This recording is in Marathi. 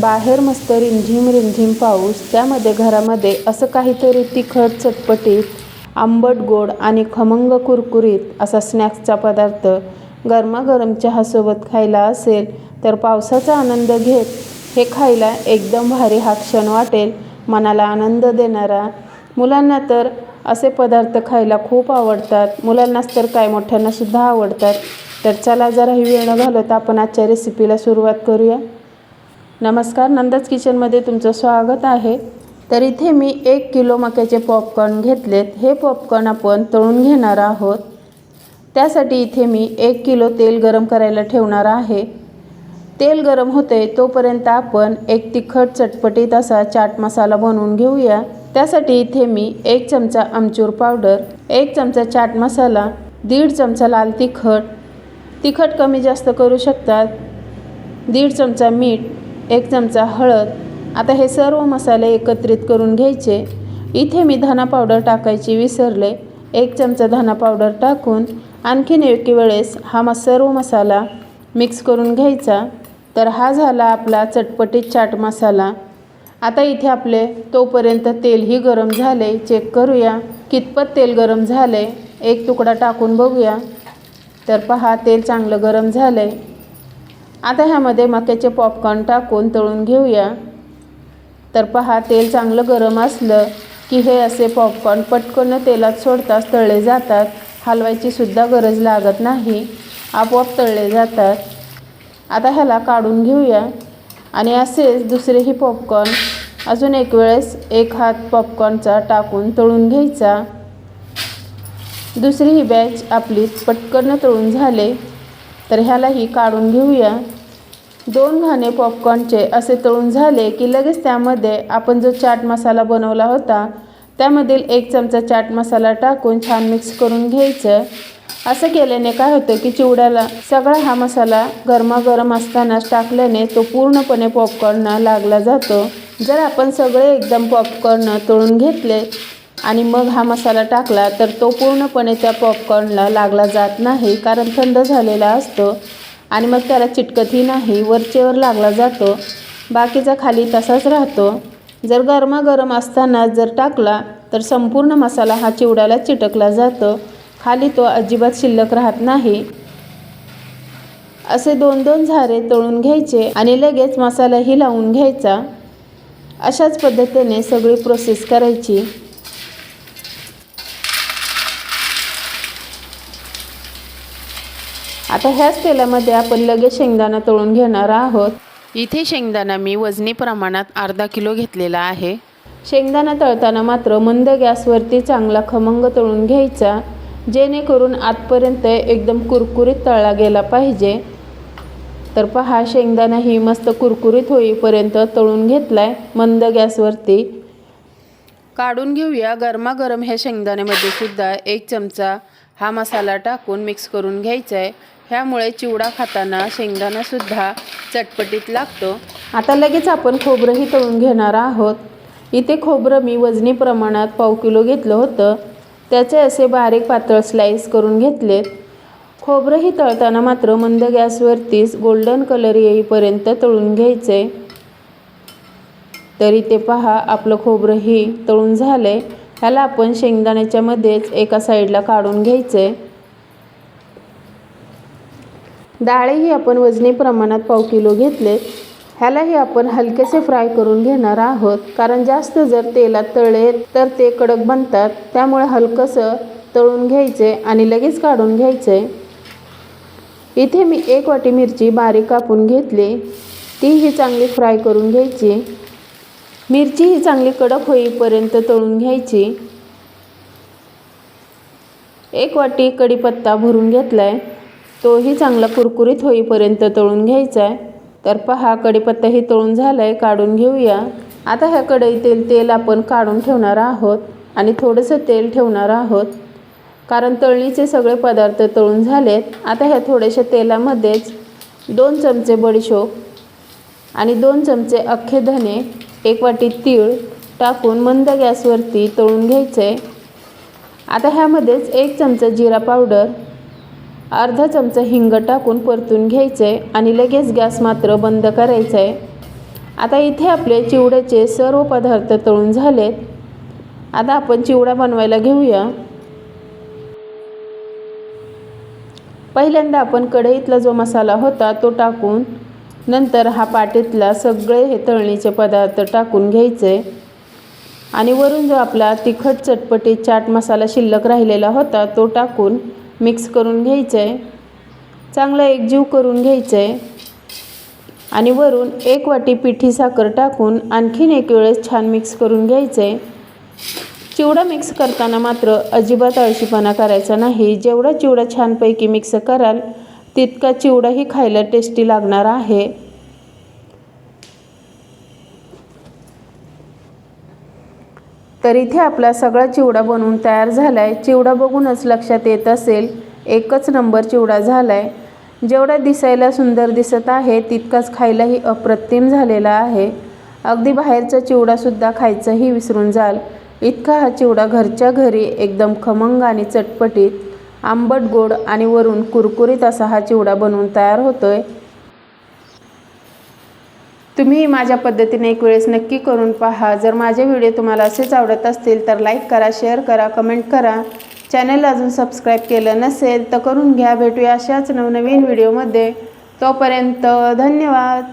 बाहेर मस्त रिमझिम रिमझिम पाऊस त्यामध्ये घरामध्ये असं काहीतरी तिखट चटपटीत आंबट गोड आणि खमंग कुरकुरीत असा स्नॅक्सचा पदार्थ गरमागरम चहासोबत खायला असेल तर पावसाचा आनंद घेत हे खायला एकदम भारी हा क्षण वाटेल मनाला आनंद देणारा. मुलांना तर असे पदार्थ खायला खूप आवडतात. मुलांनाच तर काय मोठ्यांनासुद्धा आवडतात. तर चला जरा ही वेळ न घालवता आपण आजच्या रेसिपीला सुरुवात करूया. नमस्कार नंदच किचनमध्ये तुमचं स्वागत आहे. तर इथे मी एक किलो मक्याचे पॉपकॉर्न घेतलेत. हे पॉपकॉर्न आपण तळून घेणार आहोत. त्यासाठी इथे मी एक किलो तेल गरम करायला ठेवणार आहे. तेल गरम होते तोपर्यंत आपण एक तिखट चटपटीत असा चाट मसाला बनवून घेऊया. त्यासाठी इथे मी एक चमचा आमचूर पावडर एक चमचा चाट मसाला दीड चमचा लाल तिखट. तिखट कमी जास्त करू शकतात. दीड चमचा मीठ एक चमचा हळद. आता हे सर्व मसाले एकत्रित करून घ्यायचे. इथे मी धना पावडर टाकायची विसरले. एक चमचा धना पावडर टाकून आणखीन एक वेळेस हा म सर्व मसाला मिक्स करून घ्यायचा. तर हा झाला आपला चटपटीत चाट मसाला. आता इथे आपले तोपर्यंत तेलही गरम झाले. चेक करूया कितपत तेल गरम झाले. एक तुकडा टाकून बघूया. तर पहा तेल चांगलं गरम झालं आहे आता ह्यामध्ये मक्याचे पॉपकॉर्न टाकून तळून घेऊया. तर पहा तेल चांगलं गरम असलं की हे असे पॉपकॉर्न पटकन तेलात सोडताच तळले जातात. हलवायची सुद्धा गरज लागत नाही. आपोआप तळले जातात. आता ह्याला काढून घेऊया. आणि असेच दुसरेही पॉपकॉर्न अजून एक वेळेस एक हात पॉपकॉर्नचा टाकून तळून घ्यायचा. दुसरी ही बॅच आपली पटकन तळून झाले. तर ह्यालाही काढून घेऊया. दोन घाणे पॉपकॉर्नचे असे तळून झाले की लगेच त्यामध्ये आपण जो चाट मसाला बनवला होता त्यामधील एक चमचा चाट मसाला टाकून छान मिक्स करून घ्यायचं. असं केल्याने काय होतं की चिवड्याला सगळा हा मसाला गरमागरम असतानाच टाकल्याने तो पूर्णपणे पॉपकॉर्न लागला जातो. जर आपण सगळे एकदम पॉपकॉर्न तळून घेतले आणि मग हा मसाला टाकला तर तो पूर्णपणे त्या पॉपकॉर्नला लागला जात नाही कारण थंड झालेला असतो आणि मग त्याला चिटकतही नाही वरचेवर लागला जातो. बाकीचा खाली तसाच राहतो. जर गरमागरम असताना जर टाकला तर संपूर्ण मसाला हा चिवड्याला चिटकला जातो. खाली तो अजिबात शिल्लक राहत नाही. असे दोन दोन झारे तळून घ्यायचे आणि लगेच मसालाही लावून घ्यायचा. अशाच पद्धतीने सगळी प्रोसेस करायची. आता ह्याच तेलामध्ये आपण लगेच शेंगदाणा तळून घेणार आहोत. इथे शेंगदाणा मी वजनी प्रमाणात अर्धा किलो घेतलेला आहे. शेंगदाणा तळताना मात्र मंद गॅसवरती चांगला खमंग तळून घ्यायचा जेणेकरून आतपर्यंत एकदम कुरकुरीत तळला गेला पाहिजे. तर पहा शेंगदाणा ही मस्त कुरकुरीत होईपर्यंत तळून घेतलाय मंद गॅसवरती. काढून घेऊया. गरमागरम ह्या शेंगदाण्यामध्ये सुद्धा एक चमचा हा मसाला टाकून मिक्स करून घ्यायचा आहे ह्यामुळे चिवडा खाताना शेंगदाणासुद्धा चटपटीत लागतो. आता लगेच आपण खोबरंही तळून घेणार आहोत. इथे खोबरं मी वजनी प्रमाणात पाव किलो घेतलं होतं. त्याचे असे बारीक पातळ स्लाईस करून घेतलेत. खोबरंही तळताना मात्र मंद गॅसवरतीच गोल्डन कलर येईपर्यंत तळून घ्यायचे. तरी ते पहा आपलं खोबरंही तळून झालं आहे ह्याला आपण शेंगदाण्याच्यामध्येच एका साईडला काढून घ्यायचं. आहे डाळेही आपण वजनी प्रमाणात पाव किलो घेतले ह्यालाही आपण हलकेसे फ्राय करून घेणार आहोत. कारण जास्त जर तेलात तळले तर ते कडक बनतात. त्यामुळे हलकंसं तळून घ्यायचे आणि लगेच काढून घ्यायचे. इथे मी एक वाटी मिरची बारीक कापून घेतली. तीही चांगली फ्राय करून घ्यायची. मिरची ही चांगली कडक होईपर्यंत तळून घ्यायची. एक वाटी कढीपत्ता भरून घेतला आहे तोही चांगला कुरकुरीत होईपर्यंत तळून घ्यायचा आहे तर पहा कढीपत्ताही तळून झाला आहे काढून घेऊया. आता ह्या कढईतील तेल आपण काढून ठेवणार आहोत आणि थोडंसं तेल ठेवणार आहोत. कारण तळणीचे सगळे पदार्थ तळून झालेत. आता ह्या थोड्याशा तेलामध्येच दोन चमचे बडीशोप आणि दोन चमचे अख्खे धने एक वाटी तीळ टाकून मंद गॅसवरती तळून घ्यायचे आता ह्यामध्येच एक चमचा जिरा पावडर अर्धा चमचा हिंग टाकून परतून घ्यायचं आहे आणि लगेच गॅस मात्र बंद करायचा. आहे आता इथे आपले चिवड्याचे सर्व पदार्थ तळून झालेत. आता आपण चिवडा बनवायला घेऊया. पहिल्यांदा आपण कढईतला जो मसाला होता तो टाकून नंतर हा पाटीतला सगळे हे तळणीचे पदार्थ टाकून घ्यायचे. आणि वरून जो आपला तिखट चटपटी चाट मसाला शिल्लक राहिलेला होता तो टाकून मिक्स करून घ्यायचं आहे चांगलं एकजीव करून घ्यायचं आहे आणि वरून एक वाटी पिठी साखर टाकून आणखीन एक वेळेस छान मिक्स करून घ्यायचं आहे चिवडा मिक्स करताना मात्र अजिबात आळशीपणा करायचा नाही. जेवढा चिवडा छानपैकी मिक्स कराल तितका चिवडाही खायला टेस्टी लागणार आहे. तर इथे आपला सगळा चिवडा बनवून तयार झाला आहे चिवडा बघूनच लक्षात येत असेल एकच नंबर चिवडा झाला आहे जेवढा दिसायला सुंदर दिसत आहे तितकाच खायलाही अप्रतिम झालेला आहे. अगदी बाहेरचा चिवडासुद्धा खायचंही विसरून जाल. इतका हा चिवडा घरच्या घरी एकदम खमंग आणि चटपटीत आंबट गोड आणि वरून कुरकुरीत असा हा चिवडा बनवून तयार होतोय. तुम्ही माझ्या पद्धतीने एक वेळेस नक्की करून पहा. जर माझे व्हिडिओ तुम्हाला असेच आवडत असतील तर लाईक करा शेअर करा कमेंट करा. चॅनल अजून सबस्क्राईब केलं नसेल तर करून घ्या. भेटूया अशाच नवनवीन व्हिडिओमध्ये तोपर्यंत धन्यवाद.